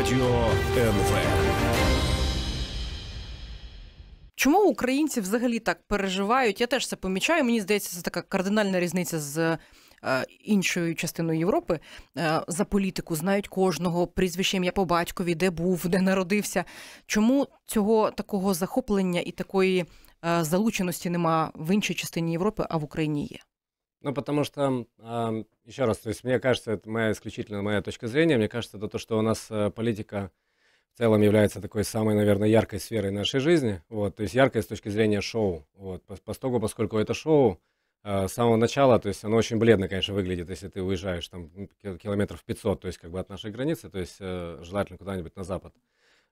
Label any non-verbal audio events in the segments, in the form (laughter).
Радіо НВ. Чому українці взагалі так переживають? Я теж це помічаю. Мені здається, це така кардинальна різниця з е, іншою частиною Європи. Е, за політику знають кожного прізвище ім'я по батькові, де був, де народився. Чому цього такого захоплення і такої е, залученості нема в іншій частині Європи, а в Україні є? Ну, потому что, а, еще раз, то есть мне кажется, это моя исключительно моя точка зрения, мне кажется, это то, что у нас э, политика в целом является такой самой, наверное, яркой сферой нашей жизни, вот, то есть яркой с точки зрения шоу, вот, поскольку, поскольку это шоу э, с самого начала, то есть оно очень бледно, конечно, выглядит, если ты уезжаешь там километров 500, то есть как бы от нашей границы, то есть э, желательно куда-нибудь на запад,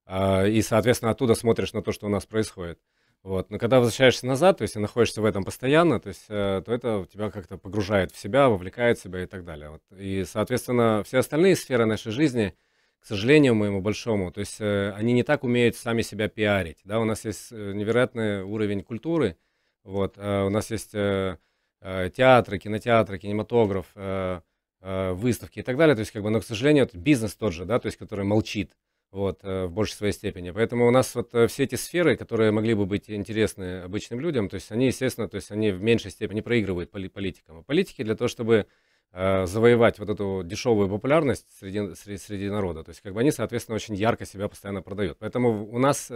а, и, соответственно, оттуда смотришь на то, что у нас происходит. Вот. Но когда возвращаешься назад, то есть и находишься в этом постоянно, то есть, э, то это тебя как-то погружает в себя, вовлекает в себя и так далее. Вот. И, соответственно, все остальные сферы нашей жизни, к сожалению моему большому, то есть э, они не так умеют сами себя пиарить. Да? У нас есть э, невероятный уровень культуры, вот. э, у нас есть э, э, театры, кинотеатры, кинематограф, э, э, выставки и так далее. То есть, как бы, но, к сожалению, бизнес тот же, да, то есть, который молчит вот, э, в большей своей степени. Поэтому у нас вот э, все эти сферы, которые могли бы быть интересны обычным людям, то есть они, естественно, то есть они в меньшей степени проигрывают поли- политикам. А политики для того, чтобы э, завоевать вот эту дешевую популярность среди, среди, среди народа, то есть как бы они, соответственно, очень ярко себя постоянно продают. Поэтому у нас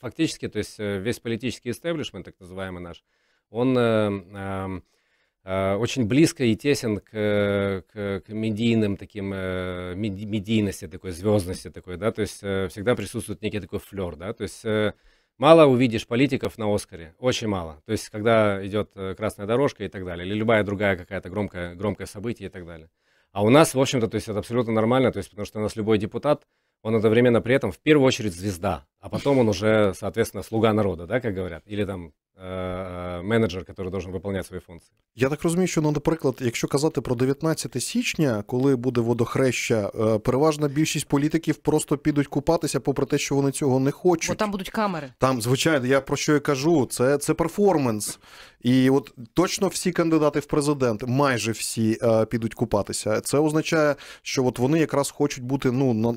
фактически, то есть весь политический истеблишмент, так называемый наш, он... Э, э, Э, очень близко и тесен к, к, к медийным таким, э, медийности такой, звездности такой, да, то есть э, всегда присутствует некий такой флер, да, то есть мало увидишь политиков на Оскаре, очень мало, то есть когда идет красная дорожка и так далее, или любая другая какая-то громкая, громкое событие и так далее. А у нас, в общем-то, то есть это абсолютно нормально, то есть потому что у нас любой депутат, он одновременно при этом в первую очередь звезда, а потом он уже, соответственно, слуга народа, да, как говорят, или там Э, менеджер, який должен виконувати свої функції. Я так розумію, що, ну, наприклад, якщо казати про 19 січня, коли буде водохреща, е, переважна більшість політиків просто підуть купатися, попри те, що вони цього не хочуть. Бо там будуть камери. Там, звичайно, я про що я кажу, це це перформанс. І от точно всі кандидати в президенти, майже всі е, підуть купатися. Це означає, що от вони якраз хочуть бути, ну, на,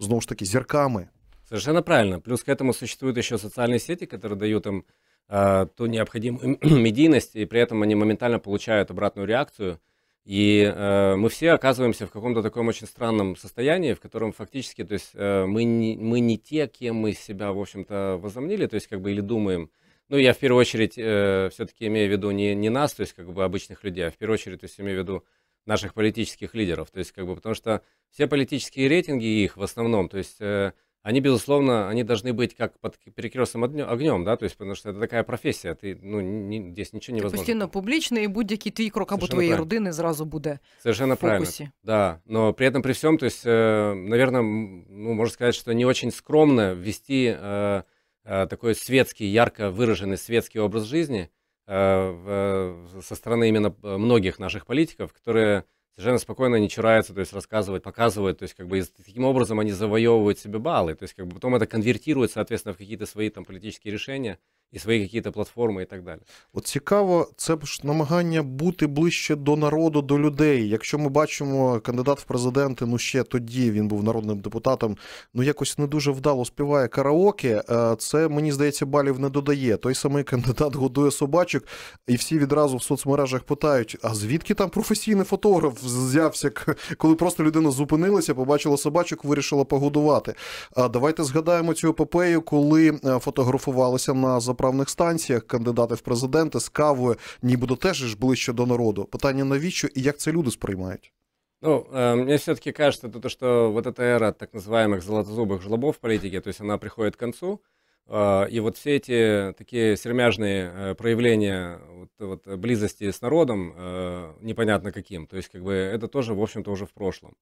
знову ж таки, зірками. Совершенно правильно. Плюс к этому существуют еще социальные сети, которые дают им э, ту необходимую (clears throat) медийность, и при этом они моментально получают обратную реакцию. И э, мы все оказываемся в каком-то таком очень странном состоянии, в котором фактически, то есть э, мы, не, мы не те, кем мы себя, в общем-то, возомнили, то есть как бы или думаем. Ну, я в первую очередь э, все-таки имею в виду не, не нас, то есть как бы обычных людей, а в первую очередь, то есть имею в виду наших политических лидеров. То есть как бы потому что все политические рейтинги их в основном, то есть э, они, безусловно, они должны быть как под перекрестным огнем, да, то есть, потому что это такая профессия, ты, ну, не, здесь ничего невозможно. Постійно публічний, і будь-який твій крок або твоєї правильно. родини зразу буде Совершенно в фокусе. правильно, да, но при этом, при всем, то есть, э, наверное, ну, можно сказать, что не очень скромно ввести э, э, такой светский, ярко выраженный светский образ жизни со стороны именно многих наших политиков, которые совершенно спокойно не чураются, то есть рассказывать, показывают, то есть как бы таким образом они завоевывают себе баллы, то есть как бы потом это конвертирует, соответственно, в какие-то свои там политические решения, і свої якісь платформи і так далі. От цікаво, це ж намагання бути ближче до народу, до людей. Якщо ми бачимо кандидат в президенти, ну ще тоді він був народним депутатом, ну якось не дуже вдало співає караоке. Е, це мені здається, балів не додає. Той самий кандидат годує собачок, і всі відразу в соцмережах питають: а звідки там професійний фотограф взявся, коли просто людина зупинилася, побачила собачок, вирішила погодувати. А давайте згадаємо цю епопею, коли е, фотографувалися на запрошення заправних станціях кандидати в президенти з кавою, нібито теж ж ближче до народу. Питання навіщо і як це люди сприймають? Ну, э, мне все-таки кажется, то, что вот эта эра так называемых золотозубых жлобов в политике, то есть она приходит к концу, э, и вот все эти такие сермяжные э, проявления вот, вот, близости с народом, э, непонятно каким, то есть как бы это тоже, в общем-то, уже в прошлом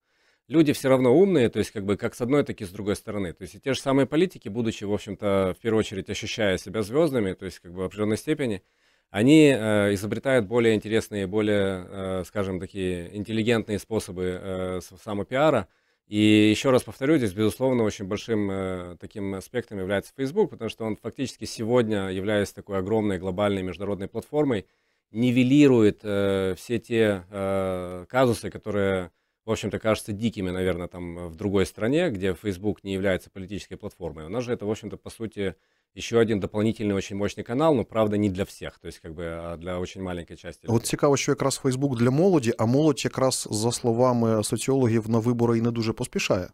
люди все равно умные, то есть как бы как с одной, так и с другой стороны. То есть и те же самые политики, будучи, в общем-то, в первую очередь ощущая себя звездами, то есть как бы в определенной степени, они э, изобретают более интересные, более, э, скажем, такие интеллигентные способы э, самопиара. И еще раз повторю, здесь, безусловно, очень большим э, таким аспектом является Facebook, потому что он фактически сегодня, являясь такой огромной глобальной международной платформой, нивелирует э, все те э, казусы, которые в общем-то, кажутся дикими, наверное, там в другой стране, где Facebook не является политической платформой. У нас же это, в общем-то, по сути, еще один дополнительный очень мощный канал, но правда не для всіх, тобто как би, а для очень маленької частини. От цікаво, що якраз Фейсбук для молоді, а молодь якраз за словами соціологів на вибори і не дуже поспішає.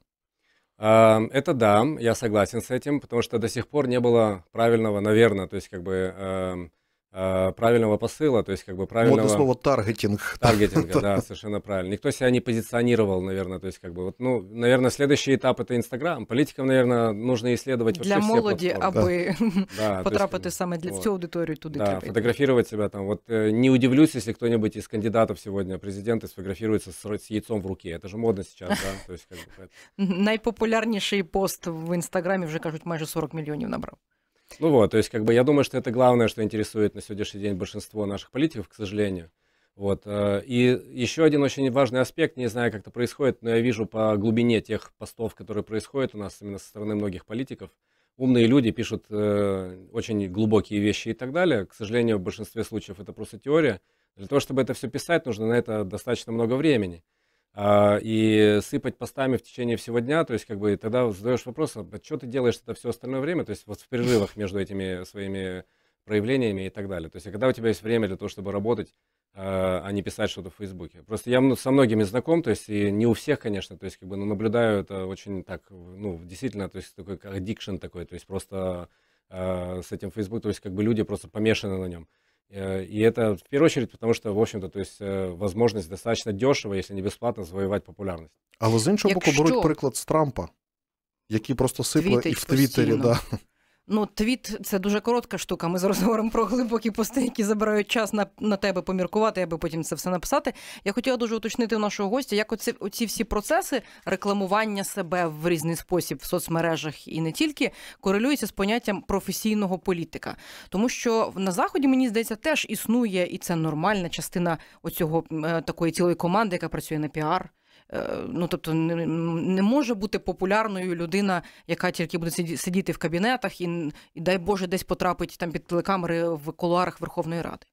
А, Это да, я согласен с этим, потому что до сих пор не было правильного, наверное, то есть как бы эм, Э, правильного посыла, то есть как бы правильного... Модное слово таргетинг. Таргетинга, (laughs) да, совершенно правильно. Никто себя не позиционировал, наверное, то есть как бы вот, ну, наверное, следующий этап это Инстаграм. Политикам, наверное, нужно исследовать для вообще молоді, все аби да, (laughs) потрапити саме для вот, цю аудиторію туди. Да, фотографировать себя там. Вот э, не удивлюсь, если кто-нибудь из кандидатов сегодня президента сфотографируется с, с яйцом в руке. Это же модно сейчас, да? То есть, как бы, Найпопулярніший пост в Інстаграмі вже кажуть, майже 40 мільйонів набрав. Ну вот, то есть как бы я думаю, что это главное, что интересует на сегодняшний день большинство наших политиков, к сожалению. Вот. Э, и еще один очень важный аспект, не знаю, как это происходит, но я вижу по глубине тех постов, которые происходят у нас именно со стороны многих политиков. Умные люди пишут э, очень глубокие вещи и так далее. К сожалению, в большинстве случаев это просто теория. Для того, чтобы это все писать, нужно на это достаточно много времени. А, и сыпать постами в течение всего дня, то есть как бы тогда задаешь вопрос, а что ты делаешь это все остальное время, то есть вот в перерывах между этими своими проявлениями и так далее. То есть, а когда у тебя есть время для того, чтобы работать, а, а не писать что-то в Фейсбуке. Просто я со многими знаком, то есть и не у всех, конечно, то есть как бы, но наблюдаю это очень так, ну, действительно, то есть такой addiction такой, то есть просто с этим Facebook, то есть как бы люди просто помешаны на нем. Э, и это в первую очередь потому, что, в общем-то, то есть э, возможность достаточно дешево, если не бесплатно, завоювати популярність. Але з іншого боку, беруть приклад з Трампа, який просто сипле і в Твіттері. Да. Ну, твіт це дуже коротка штука. Ми зараз говоримо про глибокі пости, які забирають час на на тебе поміркувати, аби потім це все написати. Я хотіла дуже уточнити у нашого гостя, як оці, оці всі процеси рекламування себе в різний спосіб в соцмережах і не тільки корелюються з поняттям професійного політика. Тому що на заході мені здається теж існує, і це нормальна частина оцього е, такої цілої команди, яка працює на піар. Е, ну тобто не, не може бути популярною людина, яка тільки буде сидіти в кабінетах і, і дай Боже, десь потрапить там під телекамери в кулуарах Верховної Ради.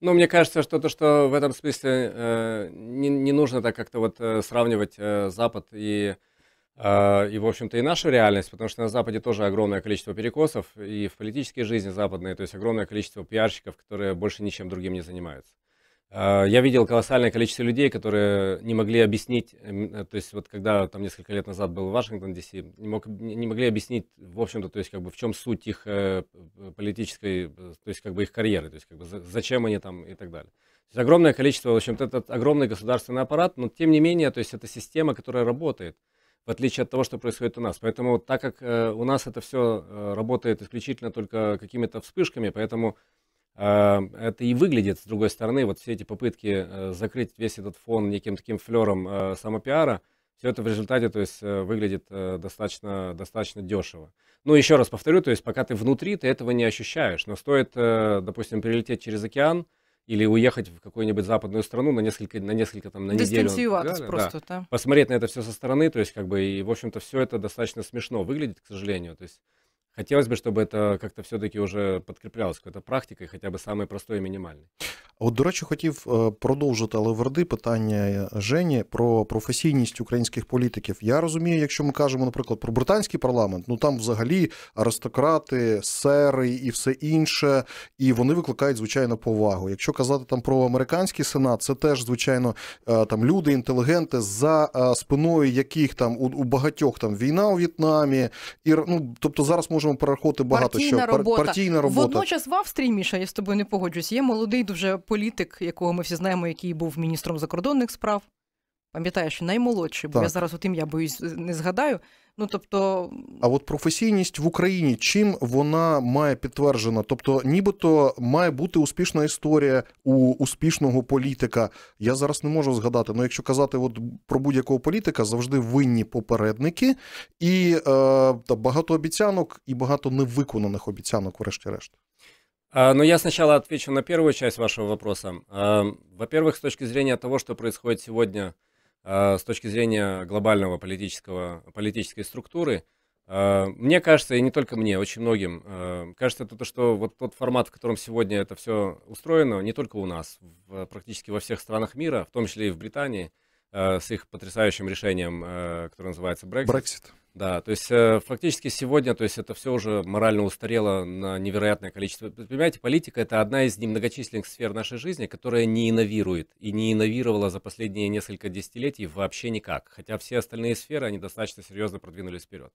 Ну, мне кажется, что то, что в этом смысле э, не, не нужно так как-то вот э, сравнивать э, Запад и, э, и, в общем-то, и нашу реальность, потому что на Западе тоже огромное количество перекосов и в политической жизни западной, то есть огромное количество пиарщиков, которые больше ничем другим не занимаются. А, я видел колоссальное количество людей, которые не могли объяснить, эм, э, то есть вот когда там несколько лет назад был Вашингтон, Д.С., не, мог, не могли объяснить, в общем-то, то есть как бы в чем суть их э, политической, э, то есть как бы их карьеры, то есть как бы зачем они там и так далее. То есть огромное количество, в общем-то, этот огромный государственный аппарат, но тем не менее, то есть это система, которая работает, в отличие от того, что происходит у нас. Поэтому так как у нас это все работает исключительно только какими-то вспышками, поэтому это и выглядит, с другой стороны, вот все эти попытки э, закрыть весь этот фон неким таким флером э, самопиара, все это в результате, то есть, э, выглядит достаточно, достаточно дешево. Ну, еще раз повторю, то есть, пока ты внутри, ты этого не ощущаешь. Но стоит, допустим, прилететь через океан или уехать в какую-нибудь западную страну на несколько, на несколько там, на неделю. Да, просто, да. Посмотреть на это все со стороны, то есть, как бы, и, в общем-то, все это достаточно смешно выглядит, к сожалению. То есть, Хотелось бы, чтобы это как-то все-таки уже подкреплялось какой-то практикой, хотя бы самой простой и минимальной. От, до речі, хотів е, продовжити, але верди питання е, Жені про професійність українських політиків. Я розумію, якщо ми кажемо, наприклад, про британський парламент, ну там взагалі аристократи, сери і все інше, і вони викликають звичайно повагу. Якщо казати там про американський сенат, це теж звичайно е, там люди, інтелігенти, за спиною яких там у, у багатьох там війна у В'єтнамі, і ну тобто зараз можемо перерахувати багато партійна що робота. партійна робота. Водночас в Австрії Міша, я з тобою не погоджуюсь. Є молодий дуже політик, якого ми всі знаємо, який був міністром закордонних справ. Пам'ятаєш, наймолодший, бо так. я зараз от ім'я боюсь не згадаю. Ну тобто, а от професійність в Україні чим вона має підтверджена? Тобто, нібито має бути успішна історія у успішного політика. Я зараз не можу згадати. але якщо казати от про будь-якого політика, завжди винні попередники і е, багато обіцянок і багато невиконаних обіцянок, врешті-решт. Ну, я сначала отвечу на первую часть вашего вопроса. Во-первых, с точки зрения того, что происходит сегодня, с точки зрения глобального политического, политической структуры, мне кажется, и не только мне, очень многим, кажется, то, что вот тот формат, в котором сегодня это все устроено, не только у нас, практически во всех странах мира, в том числе и в Британии, э, с их потрясающим решением, э, которое называется Brexit. Брексит. Да, то есть э, фактически сегодня, то есть это все уже морально устарело на невероятное количество. Понимаете, политика это одна из немногочисленных сфер нашей жизни, которая не инновирует и не инновировала за последние несколько десятилетий вообще никак. Хотя все остальные сферы, они достаточно серьезно продвинулись вперед.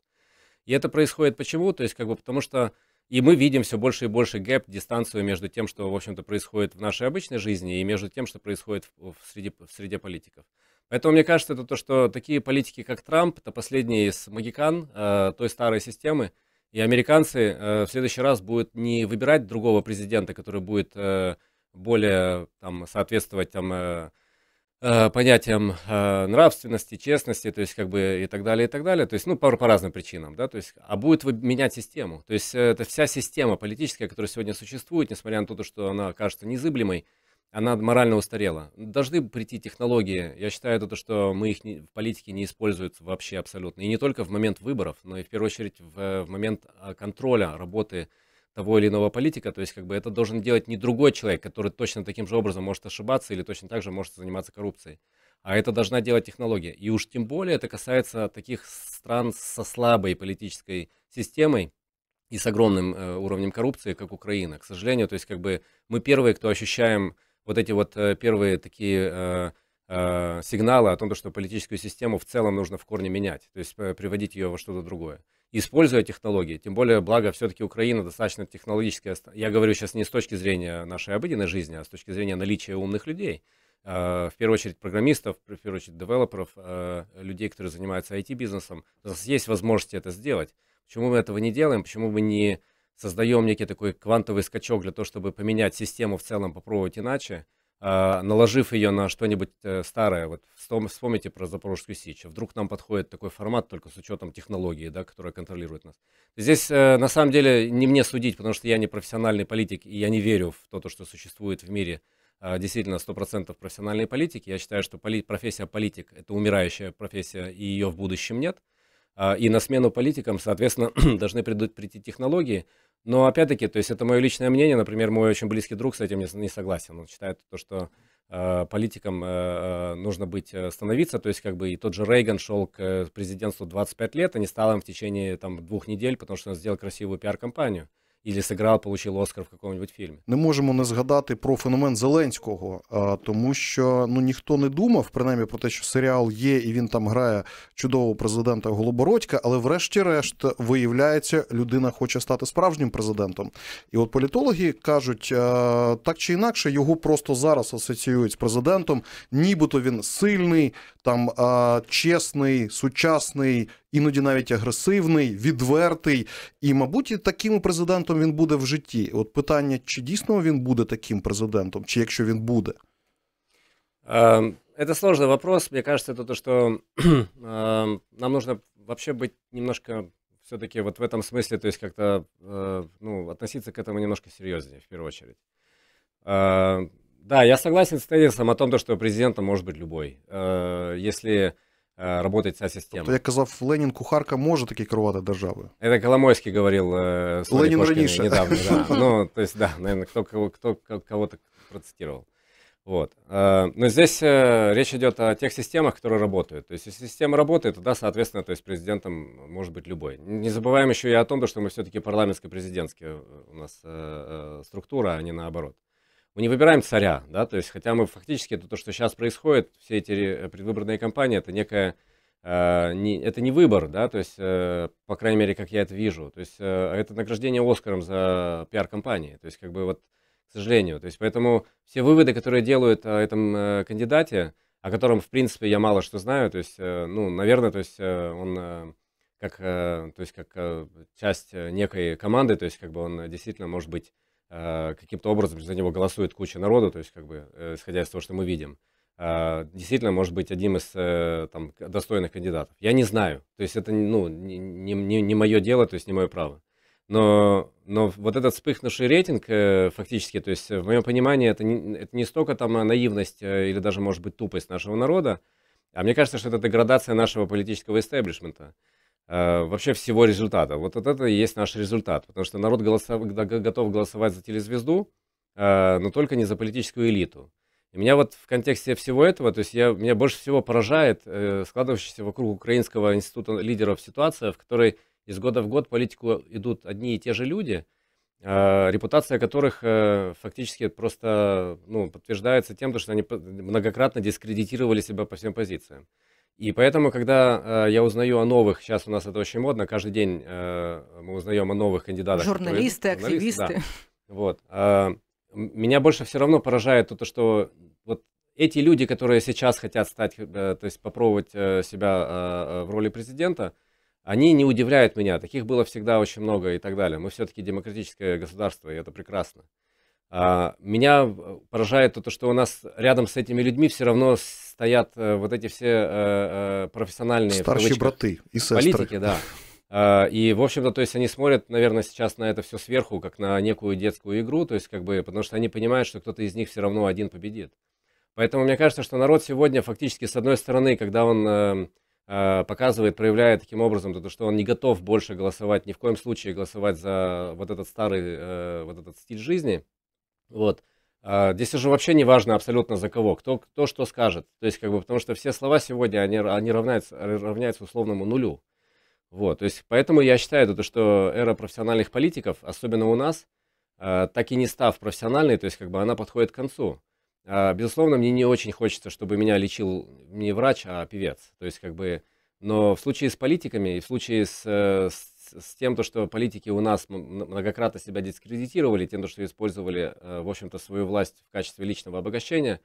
И это происходит почему? То есть как бы потому что и мы видим все больше и больше гэп, дистанцию между тем, что, в общем-то, происходит в нашей обычной жизни, и между тем, что происходит в, в, среде, в среде политиков. Поэтому мне кажется, это то, что такие политики, как Трамп, это последний из магикан э, той старой системы, и американцы э, в следующий раз будут не выбирать другого президента, который будет э, более там, соответствовать там, э, Э, понятиям э, нравственности, честности, то есть как бы и так далее, и так далее, то есть, ну, по, по разным причинам, да, то есть, а будет менять систему, то есть, э, это вся система политическая, которая сегодня существует, несмотря на то, что она кажется незыблемой, она морально устарела. Должны прийти технологии, я считаю, это то, что мы их не, в политике не используют вообще абсолютно, и не только в момент выборов, но и в первую очередь в, в момент а, контроля работы того или иного политика, то есть как бы это должен делать не другой человек, который точно таким же образом может ошибаться или точно так же может заниматься коррупцией, а это должна делать технология. И уж тем более это касается таких стран со слабой политической системой и с огромным э, уровнем коррупции, как Украина. К сожалению, то есть как бы мы первые, кто ощущаем вот эти вот э, первые такие э, э, сигналы о том, что политическую систему в целом нужно в корне менять, то есть приводить ее во что-то другое используя технологии. Тем более, благо, все-таки Украина достаточно технологическая. Я говорю сейчас не с точки зрения нашей обыденной жизни, а с точки зрения наличия умных людей. В первую очередь программистов, в первую очередь девелоперов, людей, которые занимаются IT-бизнесом. У нас есть возможность это сделать. Почему мы этого не делаем? Почему мы не создаем некий такой квантовый скачок для того, чтобы поменять систему в целом, попробовать иначе? А, наложив ее на что-нибудь э, старое, вот вспомните про Запорожскую Сечь, вдруг нам подходит такой формат только с учетом технологии, да, которая контролирует нас. Здесь э, на самом деле не мне судить, потому что я не профессиональный политик, и я не верю в то, что существует в мире а, действительно 100% профессиональной политики. Я считаю, что поли профессия политик – это умирающая профессия, и ее в будущем нет. А, и на смену политикам, соответственно, (clears throat) должны прийти технологии, но опять-таки, то есть это мое личное мнение. Например, мой очень близкий друг с этим не, согласен. Он считает то, что э, политикам э, э нужно быть э, становиться. То есть как бы и тот же Рейган шел к президентству 25 лет, а не стал им в течение там двух недель, потому что он сделал красивую пиар-компанию. Ілі сыграл, получил Оскар в какому-нибудь фільмі. Не можемо не згадати про феномен Зеленського, тому що ну ніхто не думав, принаймні про те, що серіал є, і він там грає чудового президента Голобородька, але, врешті-решт, виявляється, людина хоче стати справжнім президентом. І от політологи кажуть, так чи інакше, його просто зараз асоціюють з президентом, нібито він сильний, там чесний, сучасний іноді навіть агресивний, відвертий. І, мабуть, таким президентом він буде в житті. От питання, чи дійсно він буде таким президентом, чи якщо він буде? Это сложный вопрос. Мне кажется, это то, что (clears throat) нам нужно вообще быть немножко все-таки вот в этом смысле, то есть как-то ну, относиться к этому немножко серьезнее, в первую очередь. Да, я согласен с тезисом о том, что президентом может быть любой. Если Э, работать ця система. Тобто, як казав Ленін, кухарка може таки керувати державою. Это Коломойский говорил э, Ленин раніше. недавно. Да. (laughs) Ну, то есть, да, наверное, кто, кто, кто кого-то процитировал. Вот. Э, но здесь э, речь идет о тех системах, которые работают. То есть, если система работает, тогда, соответственно, то есть президентом может быть любой. Не забываем еще и о том, что мы все-таки парламентско-президентская у нас структура, а не наоборот мы не выбираем царя, да, то есть, хотя мы фактически, это то, что сейчас происходит, все эти э, предвыборные кампании, это некая, э, не, это не выбор, да, то есть, э, по крайней мере, как я это вижу, то есть, э, это награждение Оскаром за пиар-компании, то есть, как бы вот, к сожалению, то есть, поэтому все выводы, которые делают о этом кандидате, о котором, в принципе, я мало что знаю, то есть, ну, наверное, то есть, он... Как, то есть, как часть некой команды, то есть, как бы он действительно может быть каким-то образом за него голосует куча народу, то есть, как бы, э, исходя из того, что мы видим, э, действительно может быть одним из там, достойных кандидатов. Я не знаю. То есть это ну, не, не, не мое дело, то есть не мое право. Но, но вот этот вспыхнувший рейтинг, фактически, то есть в моем понимании, это не, это не столько там наивность или даже, может быть, тупость нашего народа, а мне кажется, что это деградация нашего политического истеблишмента. Э, вообще всего результата. Вот это и есть наш результат, потому что народ голосов, готов голосовать за телезвезду, э, но только не за политическую элиту. И меня вот в контексте всего этого, то есть я, меня больше всего поражает э, складывающаяся вокруг Украинского института лидеров ситуация, в которой из года в год политику идут одни и те же люди, репутация которых фактически просто ну, подтверждается тем, что они многократно дискредитировали себя по всем позициям. И поэтому, когда э, я узнаю о новых, сейчас у нас это очень модно, каждый день э, мы узнаем о новых кандидатах. Журналисты, которые, активисты. Да. Вот. Э, меня больше все равно поражает то, что вот эти люди, которые сейчас хотят стать, э, то есть попробовать э, себя э, в роли президента, они не удивляют меня. Таких было всегда очень много и так далее. Мы все-таки демократическое государство, и это прекрасно. А, меня поражает то, что у нас рядом с этими людьми все равно стоят вот эти все профессиональные старшие браты и сестры. политики, да. (laughs) А, и, в общем-то, то есть они смотрят, наверное, сейчас на это все сверху, как на некую детскую игру, то есть как бы, потому что они понимают, что кто-то из них все равно один победит. Поэтому мне кажется, что народ сегодня фактически, с одной стороны, когда он э, э, показывает, проявляет таким образом, то, что он не готов больше голосовать, ни в коем случае голосовать за вот этот старый, э, вот этот стиль жизни, вот, э, здесь уже вообще не важно абсолютно за кого, кто, кто что скажет. То есть, как бы, потому что все слова сегодня, они, они равняются, равняются условному нулю. Вот, то есть, поэтому я считаю, то, что эра профессиональных политиков, особенно у нас, э, так и не став профессиональной, то есть, как бы она подходит к концу. А, безусловно, мне не очень хочется, чтобы меня лечил не врач, а певец. То есть, как бы, но в случае с политиками и в случае с, э, с, с тем, то, что политики у нас многократно себя дискредитировали, тем, что использовали, э, в общем-то, свою власть в качестве личного обогащения,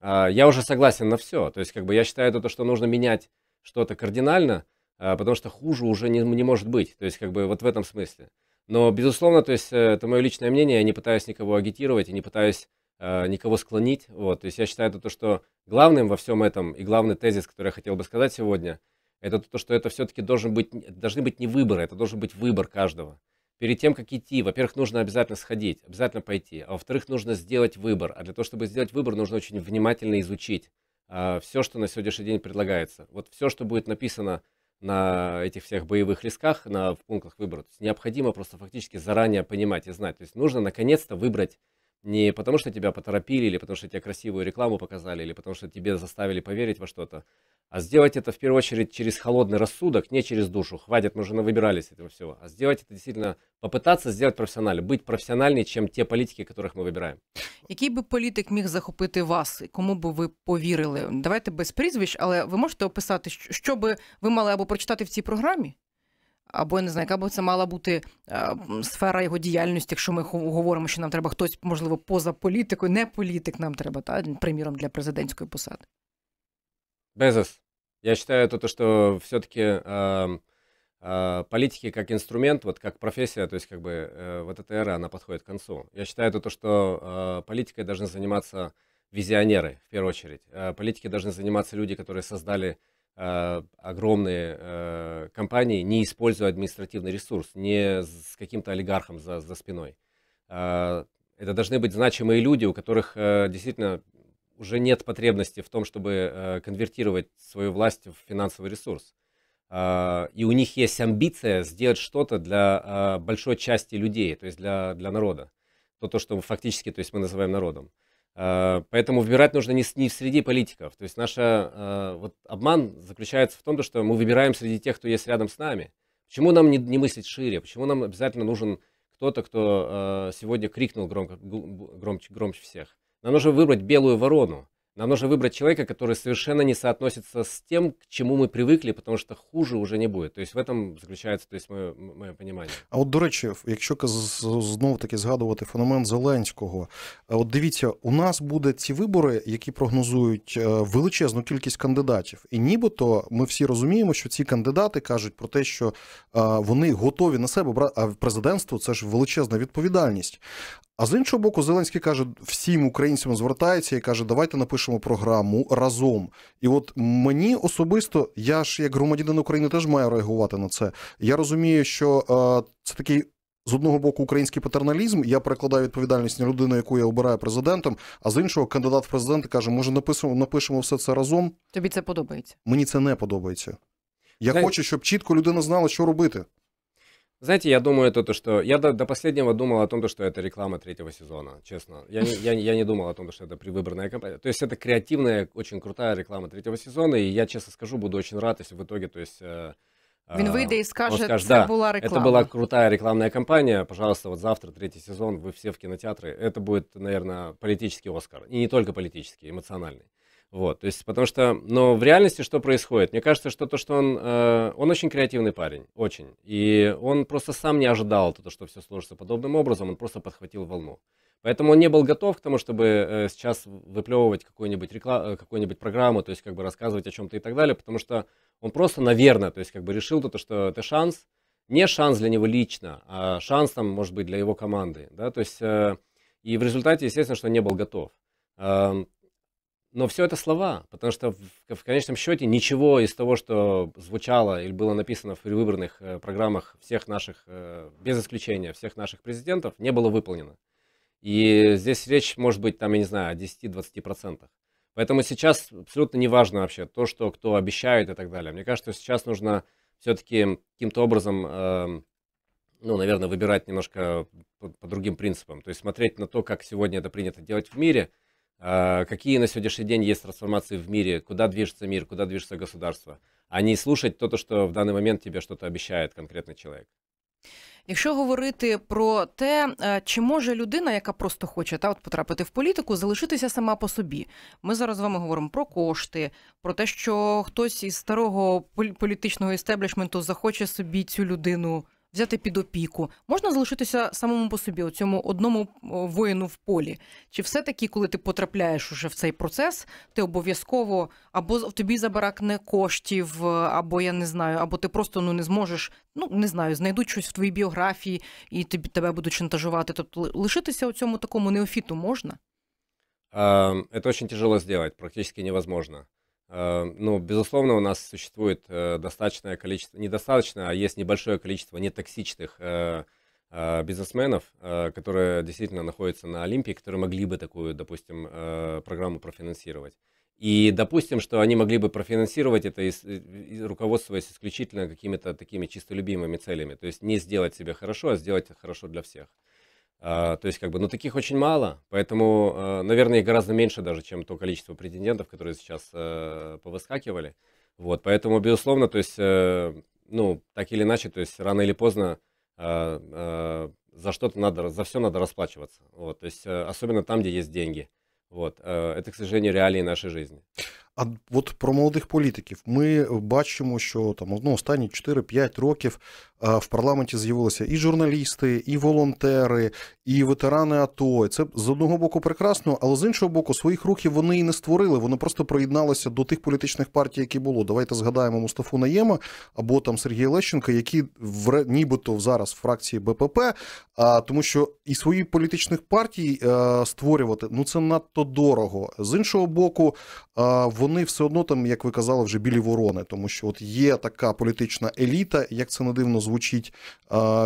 а, я уже согласен на все. То есть, как бы, я считаю, то, что нужно менять что-то кардинально, а, потому что хуже уже не, не может быть. То есть, как бы, вот в этом смысле. Но, безусловно, то есть, э, это мое личное мнение, я не пытаюсь никого агитировать и не пытаюсь Э, никого склонить. Вот. То есть я считаю, то, что главным во всем этом, и главный тезис, который я хотел бы сказать сегодня, это то, что это все-таки должен быть, должны быть не выборы, это должен быть выбор каждого. Перед тем, как идти, во-первых, нужно обязательно сходить, обязательно пойти, а во-вторых, нужно сделать выбор. А для того, чтобы сделать выбор, нужно очень внимательно изучить а, все, что на сегодняшний день предлагается. Вот все, что будет написано на этих всех боевых листках, на в пунктах выбора, необходимо просто фактически заранее понимать и знать. То есть нужно наконец-то выбрать не потому, что тебя поторопили, или потому, что тебе красивую рекламу показали, или потому, что тебе заставили поверить во что-то, а сделать это в первую очередь через холодный рассудок, не через душу. Хватит, мы уже выбирались этого всего. А сделать это действительно, попытаться сделать профессионально, быть профессиональнее, чем те політики, которых ми вибираємо. Який би політик міг захопити вас, кому би ви повірили? Давайте без прізвищ, але ви можете описати, що би ви мали або прочитати в цій програмі, або я не знаю, яка б це мала бути а, сфера його діяльності, якщо ми говоримо, що нам треба хтось, можливо, поза політикою, не політик нам треба, та, приміром, для президентської посади. Безос. Я считаю то, что все-таки э, э, политики как инструмент, вот как профессия, то есть как бы э, вот эта эра, она подходит к концу. Я считаю то, что э, политикой должны заниматься визионеры, в первую очередь. Э, политики должны заниматься люди, которые создали Э, огромные э, компании, не используя административный ресурс, не с каким-то олигархом за, за спиной. Э, это должны быть значимые люди, у которых э, действительно уже нет потребности в том, чтобы э, конвертировать свою власть в финансовый ресурс. Э, и у них есть амбиция сделать что-то для э, большой части людей, то есть для, для народа. То, то, что фактически то есть мы называем народом. Э, поэтому выбирать нужно не, не среди политиков. То есть наш э, вот обман заключается в том, что мы выбираем среди тех, кто есть рядом с нами. Почему нам не, не мыслить шире? Почему нам обязательно нужен кто-то, кто э, сегодня крикнул громко, громче, громче всех? Нам нужно выбрать белую ворону. Нам нужно выбрать человека, который совершенно не соотносится с тем, к чему ми привикли, тому що хуже вже не буде. Тобто в цьому заключається тобто, моє, моє розуміння. А от, до речі, якщо знову таки згадувати феномен Зеленського, от дивіться, у нас буде ці вибори, які прогнозують е, величезну кількість кандидатів. І нібито ми всі розуміємо, що ці кандидати кажуть про те, що е, вони готові на себе брати, а президентство це ж величезна відповідальність. А з іншого боку, Зеленський каже, всім українцям звертається і каже, давайте напишемо програму разом. І от мені особисто, я ж як громадянин України теж маю реагувати на це. Я розумію, що е, це такий. З одного боку, український патерналізм, я перекладаю відповідальність на людину, яку я обираю президентом. А з іншого, кандидат в президенти каже, може, напишемо, напишемо все це разом. Тобі це подобається? Мені це не подобається. Я Знаєте... хочу, щоб чітко людина знала, що робити. Знаете, я думаю, то, то что я до, до последнего думал о том, что это реклама третьего сезона, честно. Я не, я, я не думал о том, что это предвыборная кампания. То есть это креативная, очень крутая реклама третьего сезона, и я, честно скажу, буду очень рад, если в итоге, то есть... Э, Він вийде і скаже, скажет, це да, була реклама. Это была крутая рекламная кампания. Пожалуйста, вот завтра, третий сезон, вы все в кинотеатры. Это будет, наверное, политический Оскар. И не только политический, эмоциональный. Вот, то есть, потому что, но в реальности что происходит? Мне кажется, что то, что он, э, он очень креативный парень, очень. И он просто сам не ожидал то, что все сложится подобным образом, он просто подхватил волну. Поэтому он не был готов к тому, чтобы э, сейчас выплевывать какую-нибудь рекламу, какую-нибудь программу, то есть как бы рассказывать о чем-то и так далее, потому что он просто, наверное, то есть как бы решил то, что это шанс, не шанс для него лично, а шанс там, может быть, для его команды, да, то есть э, и в результате, естественно, что он не был готов. Но все это слова, потому что в, в конечном счете ничего из того, что звучало или было написано в выбранных э, программах всех наших, э, без исключения всех наших президентов, не было выполнено. И здесь речь может быть, там, я не знаю, о 10-20%. Поэтому сейчас абсолютно не важно вообще то, что кто обещает и так далее. Мне кажется, сейчас нужно все-таки каким-то образом, э, ну, наверное, выбирать немножко по, по другим принципам. То есть смотреть на то, как сегодня это принято делать в мире – какие на сегодняшний день есть трансформации в мире, куда движется мир, куда движется государство, а не слушать то, что в данный момент тебе что-то обещает конкретний чоловік. Якщо говорити про те, е, чи може людина, яка просто хоче та от потрапити в політику, залишитися сама по собі, ми зараз з вами говоримо про кошти, про те, що хтось із старого політичного істеблішменту захоче собі цю людину взяти під опіку, можна залишитися самому по собі, у цьому одному воїну в полі. Чи все-таки, коли ти потрапляєш уже в цей процес, ти обов'язково або тобі забаракне коштів, або я не знаю, або ти просто ну не зможеш, ну не знаю, знайдуть щось в твоїй біографії і тобі тебе будуть шантажувати. Тобто лишитися у цьому такому неофіту можна? Это очень тяжело сделать, практически невозможно. Э, ну, безусловно, у нас существует э, достаточное количество, недостаточно, а есть небольшое количество нетоксичных э, бизнесменов, которые действительно находятся на Олимпии, которые могли бы такую, допустим, программу профинансировать. И допустим, что они могли бы профинансировать это, руководствуясь исключительно какими-то такими чисто любимыми целями. То есть не сделать себе хорошо, а сделать хорошо для всех. А, то есть, как бы, ну, таких очень мало, поэтому, а, наверное, их гораздо меньше даже, чем то количество претендентов, которые сейчас э, повыскакивали. Вот, поэтому, безусловно, то есть, э, ну, так или иначе, то есть, рано или поздно а, за что-то надо, за все надо расплачиваться. Вот, то есть, э, особенно там, где есть деньги. Вот, это, к сожалению, реалии нашей жизни. А от про молодих політиків ми бачимо, що там ну, останні 4-5 років в парламенті з'явилися і журналісти, і волонтери, і ветерани АТО. Це з одного боку прекрасно, але з іншого боку, своїх рухів вони і не створили. Вони просто приєдналися до тих політичних партій, які було. Давайте згадаємо Мустафу Наєма або там Сергія Лещенка, які в нібито зараз в фракції БПП, а тому, що і свої політичних партій а, створювати ну це надто дорого. З іншого боку, а, вони все одно там, як ви казали, вже білі ворони, тому що от є така політична еліта, як це не дивно звучить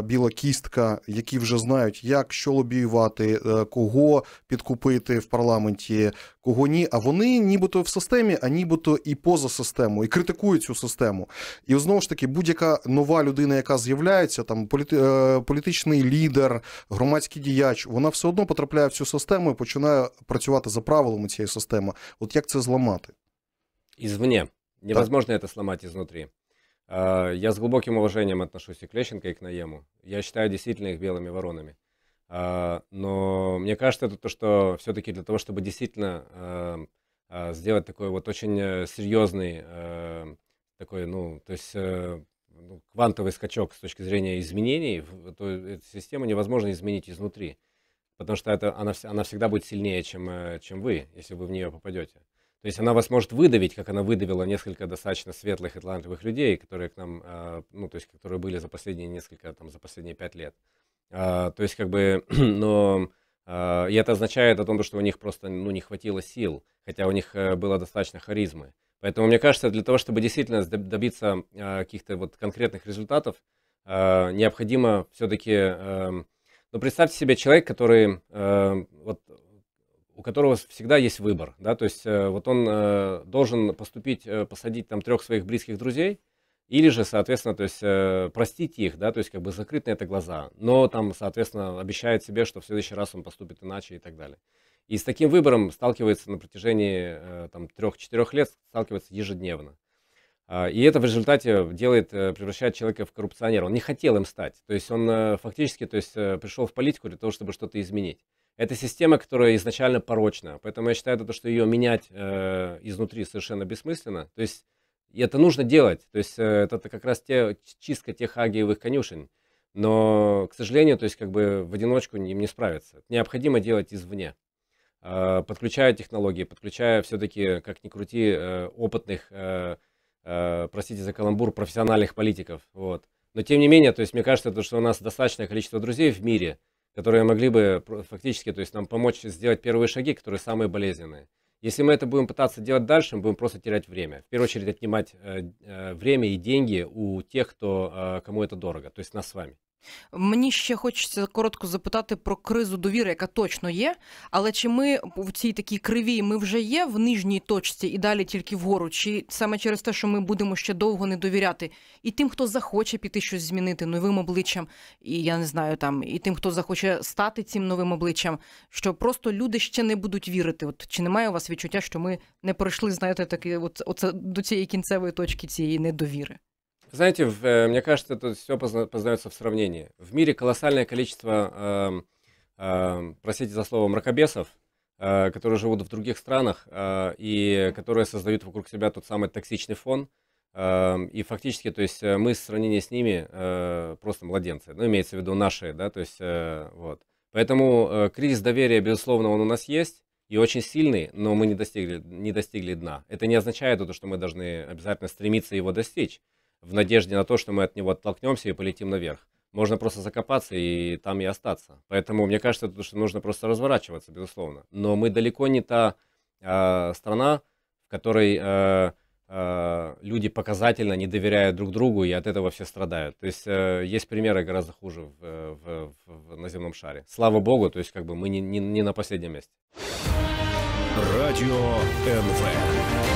біла кістка, які вже знають, як що лобіювати, е, кого підкупити в парламенті, кого ні. А вони нібито в системі, а нібито і поза системою, і критикують цю систему. І знову ж таки, будь-яка нова людина, яка з'являється, там. Е, політичний лідер, громадський діяч, вона все одно потрапляє в цю систему і починає працювати за правилами цієї системи. От як це зламати? Извне. Невозможно так. это сломать изнутри. А, я с глубоким уважением отношусь и к Лещенко, и к Наему. Я считаю действительно их белыми воронами. А, но мне кажется, это то, что все-таки для того, чтобы действительно а, сделать такой вот очень э, серьезный такой, ну, то есть э, ну, квантовый скачок с точки зрения изменений, то эту систему невозможно изменить изнутри. Потому что это, она, она всегда будет сильнее, чем, э, чем вы, если вы в нее попадете. То есть она вас может выдавить, как она выдавила несколько достаточно светлых и талантливых людей, которые к нам, а, ну, то есть, которые были за последние несколько, там, за последние пять лет. А, то есть, как бы, (clears throat) но а, и это означает о том, что у них просто, ну, не хватило сил, хотя у них э, было достаточно харизмы. Поэтому, мне кажется, для того, чтобы действительно добиться каких-то вот конкретных результатов, необходимо все-таки, эм, ну, представьте себе человек, который э, вот которого всегда есть выбор, да, то есть э, вот он э, должен поступить, э, посадить там трех своих близких друзей, или же, соответственно, то есть э, простить их, да, то есть как бы закрыть на это глаза, но там, соответственно, обещает себе, что в следующий раз он поступит иначе и так далее. И с таким выбором сталкивается на протяжении э, там трех-четырех лет, сталкивается ежедневно. А, и это в результате делает, превращает человека в коррупционера. Он не хотел им стать. То есть он фактически то есть, пришел в политику для того, чтобы что-то изменить. Это система, которая изначально порочна. Поэтому я считаю, то, что ее менять э, изнутри совершенно бессмысленно. То есть и это нужно делать. То есть это как раз те, чистка тех агиевых конюшен. Но, к сожалению, то есть как бы в одиночку им не справиться. Необходимо делать извне. Подключая технологии, подключая все-таки, как ни крути, опытных э, простите за каламбур, профессиональных политиков. Вот. Но тем не менее, то есть мне кажется, то, что у нас достаточное количество друзей в мире, которые могли бы фактически то есть, нам помочь сделать первые шаги, которые самые болезненные. Если мы это будем пытаться делать дальше, мы будем просто терять время. В первую очередь отнимать э, э, время и деньги у тех, кто, э, кому это дорого, то есть нас с вами. Мені ще хочеться коротко запитати про кризу довіри, яка точно є. Але чи ми в цій такій кривій ми вже є в нижній точці і далі тільки вгору? Чи саме через те, що ми будемо ще довго не довіряти і тим, хто захоче піти щось змінити новим обличчям, і я не знаю там, і тим, хто захоче стати цим новим обличчям, що просто люди ще не будуть вірити? От чи немає у вас відчуття, що ми не пройшли, знаєте, таки, от оце до цієї кінцевої точки цієї недовіри? Знаете, в, э, мне кажется, это все познается в сравнении. В мире колоссальное количество, э, э, простите за слово, мракобесов, э, которые живут в других странах э, и которые создают вокруг себя тот самый токсичный фон. Э, и фактически, то есть э, мы в сравнении с ними э, просто младенцы. Ну, имеется в виду наши, да, то есть вот. Поэтому кризис доверия, безусловно, он у нас есть и очень сильный, но мы не достигли, не достигли дна. Это не означает, то, что мы должны обязательно стремиться его достичь в надежде на то, что мы от него оттолкнемся и полетим наверх. Можно просто закопаться и там и остаться. Поэтому мне кажется, что нужно просто разворачиваться, безусловно. Но мы далеко не та э, страна, в которой э, э, люди показательно не доверяют друг другу и от этого все страдают. То есть э, есть примеры гораздо хуже в, в, в, на земном шаре. Слава богу, то есть как бы мы не, не, не на последнем месте. Радио НВ.